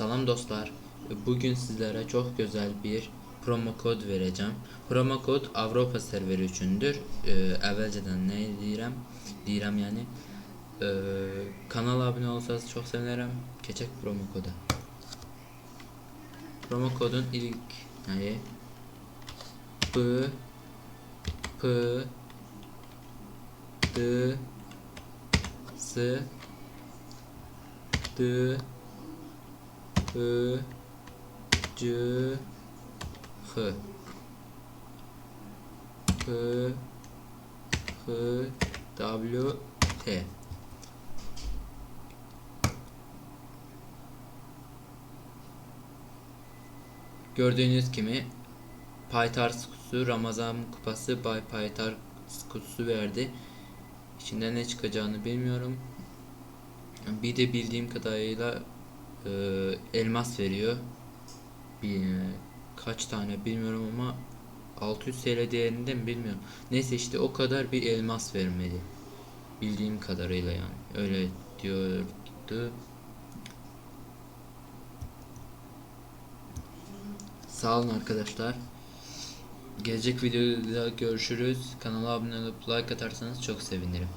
Salam dostlar. Bugün sizlere çok güzel bir promo kod vereceğim. Promo kod Avropa serveri üçündür. Ee, evvelceden ne diyirəm? Deyirəm yani. Ee, kanala abone olsanız çok sevinirim. Keçək promo koda. Promo kodun ilk neyi? P P D S D Ö C H H H W T Gördüğünüz gibi Paytars kutusu Ramazan kupası Bay Paytars kutusu verdi. İçinden ne çıkacağını bilmiyorum. Bir de bildiğim kadarıyla e, elmas veriyor. Bir, kaç tane bilmiyorum ama 600 TL değerinde mi bilmiyorum. Neyse işte o kadar bir elmas vermedi. Bildiğim kadarıyla yani. Öyle diyordu. Sağ olun arkadaşlar. Gelecek videoda görüşürüz. Kanala abone olup like atarsanız çok sevinirim.